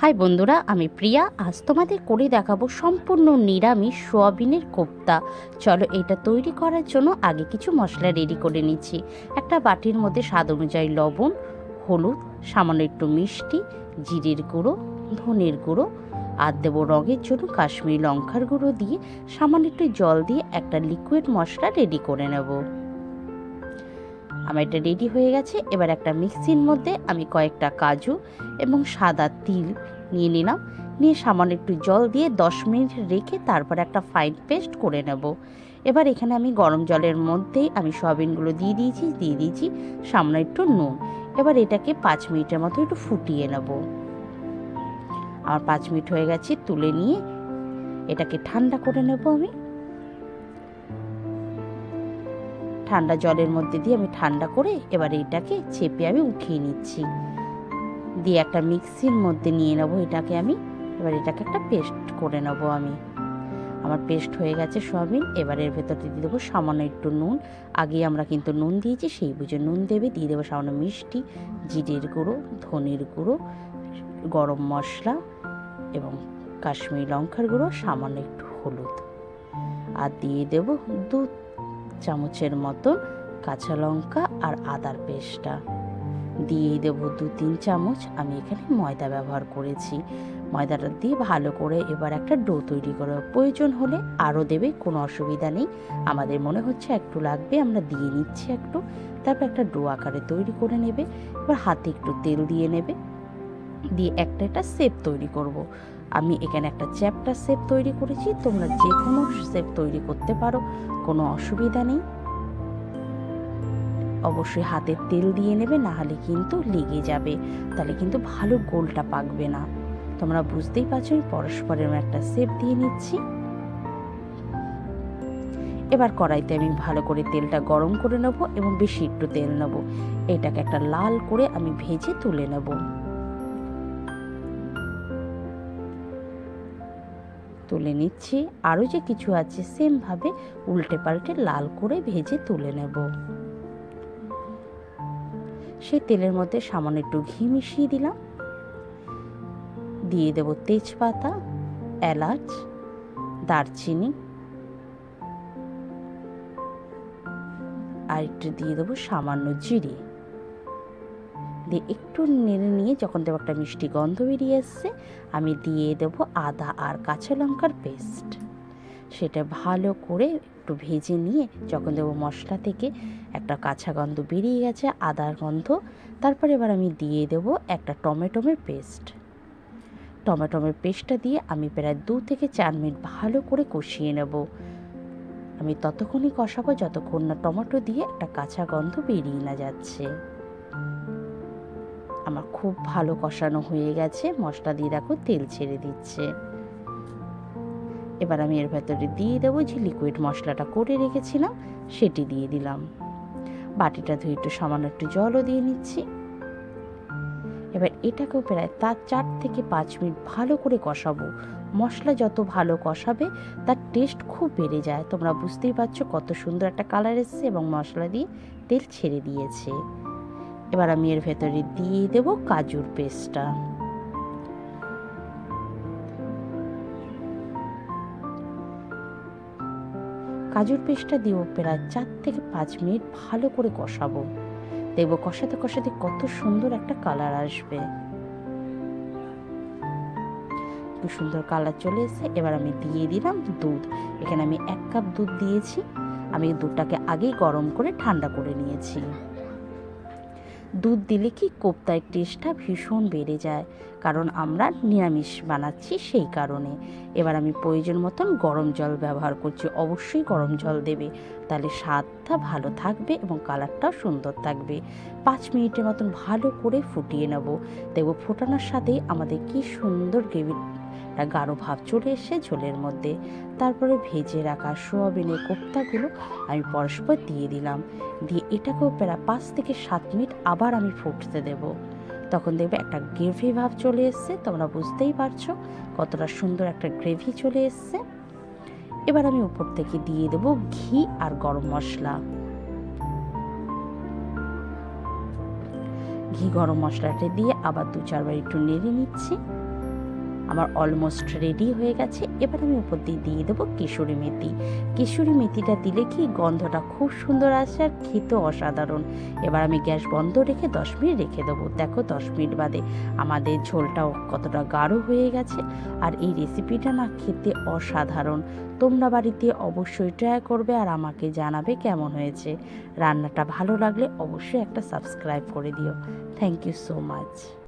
High বন্ধুরা, আমি প্রিয়া। আজ তোমাদের করে দেখাবো সম্পূর্ণ নিরামিষ সোয়াবিনের কোপ্তা। চলো এটা তৈরি করার জন্য আগে কিছু মশলা রেডি করে নিচ্ছি। একটা বাটির মধ্যে স্বাদ অনুযায়ী লবণ, হলুদ, সামান্য একটু মিষ্টি, জিরের গুঁড়ো, ধনের গুঁড়ো, আর দেবো রঙের জন্য কাশ্মীরি লঙ্কার গুঁড়ো দিয়ে সামান্য একটু জল দিয়ে একটা লিকুইড মশলা রেডি করে নেব। আমার এটা রেডি হয়ে গেছে। এবার একটা মিক্সির মধ্যে আমি কয়েকটা কাজু এবং সাদা তিল নিয়ে নিলাম। নিয়ে সামান্য একটু জল দিয়ে দশ মিনিট রেখে তারপর একটা ফাইন পেস্ট করে নেব। এবার এখানে আমি গরম জলের মধ্যেই আমি সয়াবিনগুলো দিয়ে দিয়েছি দিয়ে দিয়েছি সামান্য একটু নুন। এবার এটাকে পাঁচ মিনিটের মতো একটু ফুটিয়ে নেব। আমার পাঁচ মিনিট হয়ে গেছে, তুলে নিয়ে এটাকে ঠান্ডা করে নেব আমি। ঠান্ডা জলের মধ্যে দিয়ে আমি ঠান্ডা করে এবার এটাকে চেপে আমি উঠিয়ে নিচ্ছি। দিয়ে একটা মিক্সির মধ্যে নিয়ে নেব এটাকে আমি। এবার এটাকে একটা পেস্ট করে নেব আমি। আমার পেস্ট হয়ে গেছে সোয়াবিন। এবার এর ভেতরে দিয়ে দেবো সামান্য একটু নুন। আগে আমরা কিন্তু নুন দিয়েছি, সেই বুঝে নুন দেবে। দিয়ে দেবো সামান্য মিষ্টি, জিরের গুঁড়ো, ধনের গুঁড়ো, গরম মশলা এবং কাশ্মীরি লঙ্কার গুঁড়ো, সামান্য একটু হলুদ। আর দিয়ে দেবো দু চামচের মতন কাঁচা লঙ্কা আর আদার পেস্টটা। দিয়ে দেবো দু তিন চামচ, আমি এখানে ময়দা ব্যবহার করেছি। ময়দাটা দিয়ে ভালো করে এবার একটা ডো তৈরি করে প্রয়োজন হলে আরও দেবে, কোনো অসুবিধা নেই। আমাদের মনে হচ্ছে একটু লাগবে, আমরা দিয়ে নিচ্ছি একটু। তারপর একটা ডো আকারে তৈরি করে নেবে, এবার হাতে একটু তেল দিয়ে নেবে। দিয়ে একটা একটা শেপ তৈরি করব। আমি এখানে একটা চ্যাপটা শেপ তৈরি করেছি। তোমরা যে কোনো শেপ তৈরি করতে পারো, কোনো অসুবিধা নেই। অবশ্যই হাতে তেল দিয়ে নেবে না হলে কিন্তু লেগে যাবে। তাহলে কিন্তু ভালো গোলটা পাকবে না। তোমরা বুঝতেই পারছ, আমি পরস্পরের একটা শেপ দিয়ে নিচ্ছি। এবার কড়াইতে আমি ভালো করে তেলটা গরম করে নেব এবং বেশি একটু তেল নেব। এটাকে একটা লাল করে আমি ভেজে তুলে নেব। তুলে নিচ্ছি। আরও যে কিছু আছে, সেমভাবে উল্টে পাল্টে লাল করে ভেজে তুলে নেব। সেই তেলের মধ্যে সামান্য একটু ঘি মিশিয়ে দিলাম। দিয়ে দেব তেজপাতা, এলাচ, দারচিনি। আর একটু দিয়ে দেবো সামান্য জিরে। দিয়ে একটু নেড়ে নিয়ে যখন দেবো একটা মিষ্টি গন্ধ বেরিয়ে এসছে আমি দিয়ে দেবো আদা আর কাঁচা লঙ্কার পেস্ট। সেটা ভালো করে একটু ভেজে নিয়ে যখন দেবো মশলা থেকে একটা কাঁচা গন্ধ বেরিয়ে গেছে, আদার গন্ধ, তারপর এবার আমি দিয়ে দেবো একটা টমেটোমের পেস্ট। টমেটোমের পেস্টটা দিয়ে আমি প্রায় দু থেকে চার মিনিট ভালো করে কষিয়ে নেব। আমি ততক্ষণই কষাবো যতক্ষণ না টমেটো দিয়ে একটা কাঁচা গন্ধ বেরিয়ে না যাচ্ছে। আমার খুব ভালো কষানো হয়ে গেছে। মশলা দিয়ে দেখো, তেল ছেড়ে দিচ্ছে। এবার আমি এর ভেতরে দিয়ে দেবো যে লিকুইড মশলাটা করে রেখেছিলাম, সেটি দিয়ে দিলাম। বাটিটা ধুয়ে একটু সামান্য একটু জলও দিয়ে নিচ্ছি। এবার এটাকেও প্রায় তার চার থেকে পাঁচ মিনিট ভালো করে কষাবো। মশলা যত ভালো কষাবে, তার টেস্ট খুব বেড়ে যায়। তোমরা বুঝতেই পারছ কত সুন্দর একটা কালার এসছে এবং মশলা দিয়ে তেল ছেড়ে দিয়েছে। এবার আমি এর ভেতরে দিয়ে দেবো কাজুর পেস্টটা। কাজুর পেস্টটা দিব প্রায় চার থেকে পাঁচ মিনিট ভালো করে কষাবো। দেখব কষাতে কষাতে কত সুন্দর একটা কালার আসবে। সুন্দর কালার চলে এসেছে। এবার আমি দিয়ে দিলাম দুধ। এখানে আমি এক কাপ দুধ দিয়েছি। আমি দুধটাকে আগেই গরম করে ঠান্ডা করে নিয়েছি। দুধ দিলে কি কোপ্তার টেস্টটা ভীষণ বেড়ে যায়? কারণ আমরা নিরামিষ বানাচ্ছি সেই কারণে। এবার আমি প্রয়োজন মতন গরম জল ব্যবহার করছি। অবশ্যই গরম জল দেবে। তাহলে স্বাদটা ভালো থাকবে এবং কালারটাও সুন্দর থাকবে। পাঁচ মিনিটের মতন ভালো করে ফুটিয়ে নেব। দেখব ফোটানোর সাথেই আমাদের কি সুন্দর গ্রেভি একটা গাঢ় ভাব চলে এসে ঝোলের মধ্যে। তারপরে ভেজে রাখা সোয়াবিনের কোপ্তাগুলো আমি পরস্পর দিয়ে দিলাম। দিয়ে এটাকেও প্রায় পাঁচ থেকে সাত মিনিট আবার আমি ফুটতে দেব। তখন দেখবে একটা গ্রেভি ভাব চলে এসছে, তোমরা বুঝতেই পারছ কতটা সুন্দর একটা গ্রেভি চলে এসছে। এবার আমি উপর থেকে দিয়ে দেব ঘি আর গরম মশলা। ঘি গরম মশলাটা দিয়ে আবার দু চারবার একটু নেড়ে নিচ্ছি। আমার অলমোস্ট রেডি হয়ে গেছে। এবার আমি উপর দিয়ে দিয়ে দেবো কিশোরী মেথি। কিশোরী মেথিটা দিলে কি গন্ধটা খুব সুন্দর আসে আর খেতে অসাধারণ। এবার আমি গ্যাস বন্ধ রেখে দশ মিনিট রেখে দেবো। দেখো দশ মিনিট বাদে আমাদের ঝোলটাও কতটা গাঢ় হয়ে গেছে। আর এই রেসিপিটা না খেতে অসাধারণ। তোমরা বাড়িতে অবশ্যই ট্রাই করবে আর আমাকে জানাবে কেমন হয়েছে। রান্নাটা ভালো লাগলে অবশ্যই একটা সাবস্ক্রাইব করে দিও। Thank you so much